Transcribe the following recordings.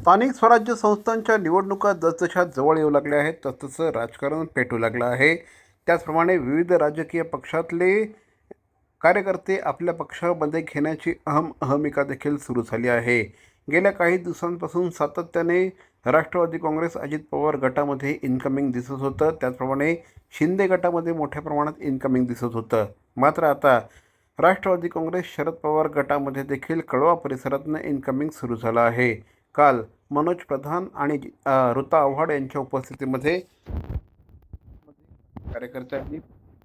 स्थानिक स्वराज्य संस्थांच्या निवडणुका जसजशा जवळ येऊ लागल्या आहेत. तसतसं राजकारण पेटू लागलं आहे. त्याचप्रमाणे विविध राजकीय पक्षातले कार्यकर्ते आपल्या पक्षामध्ये घेण्याची अहम अहमिका देखील सुरू झाली आहे. गेल्या काही दिवसांपासून सातत्याने राष्ट्रवादी काँग्रेस अजित पवार गटामध्ये इन्कमिंग दिसत होतं. त्याचप्रमाणे शिंदे गटामध्ये मोठ्या प्रमाणात इन्कमिंग दिसत होतं. मात्र आता राष्ट्रवादी काँग्रेस शरद पवार गटामध्ये देखील कळवा परिसरातनं इन्कमिंग सुरू झालं आहे. काल मनोज प्रधान आणि ऋता आव्हाड यांच्या उपस्थितीमध्ये कार्यकर्त्यांनी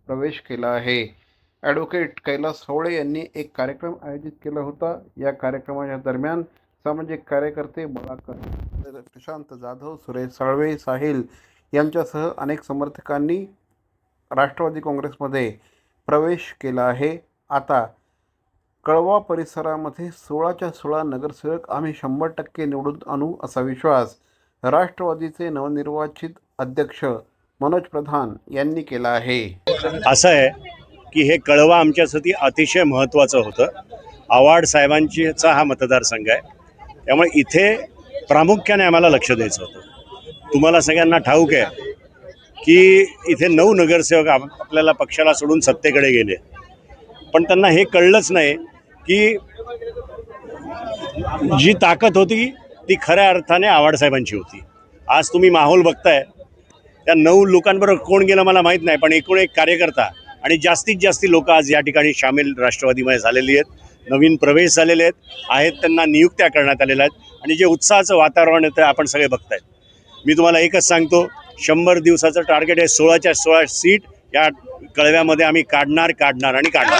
प्रवेश केला आहे. ॲडव्होकेट कैलास हवळे यांनी एक कार्यक्रम आयोजित केला होता. या कार्यक्रमाच्या दरम्यान सामाजिक कार्यकर्ते बळाकर प्रशांत जाधव सुरेश साळवे साहिल यांच्यासह अनेक समर्थकांनी राष्ट्रवादी काँग्रेसमध्ये प्रवेश केला आहे. आता कळवा परिसरामध्ये सोळाच्या सोळा नगरसेवक आम्ही शंभर टक्के निवडून आणू असा विश्वास राष्ट्रवादीचे नवनिर्वाचित अध्यक्ष मनोज प्रधान यांनी केला आहे. असं आहे की हे कळवा आमच्यासाठी अतिशय महत्त्वाचं होतं. आवाड साहेबांचीचा हा मतदारसंघ आहे. त्यामुळे इथे प्रामुख्याने आम्हाला लक्ष द्यायचं होतं. तुम्हाला सगळ्यांना ठाऊक आहे की इथे नऊ नगरसेवक आप- आपल्याला पक्षाला सोडून सत्तेकडे गेले. पण त्यांना हे कळलंच नाही की जी ताकद होती ती खऱ्या अर्थाने आवाडसाहेबांची होती. आज तुम्ही माहोल बघताय. त्या नऊ लोकांबरोबर कोण गेलं मला माहीत नाही पण एकूण एक कार्यकर्ता आणि जास्तीत जास्त लोक आज या ठिकाणी सामील राष्ट्रवादीमध्ये झालेली आहेत. नवीन प्रवेश झालेले आहेत. आहेत त्यांना नियुक्त्या करण्यात आलेल्या आहेत. आणि जे उत्साहाचं वातावरण आहे ते आपण सगळे बघतायत. मी तुम्हाला एकच सांगतो शंभर दिवसाचं टार्गेट आहे सोळाच्या सोळा सीट या कळव्यामध्ये आम्ही काढणार काढणार आणि काढणार.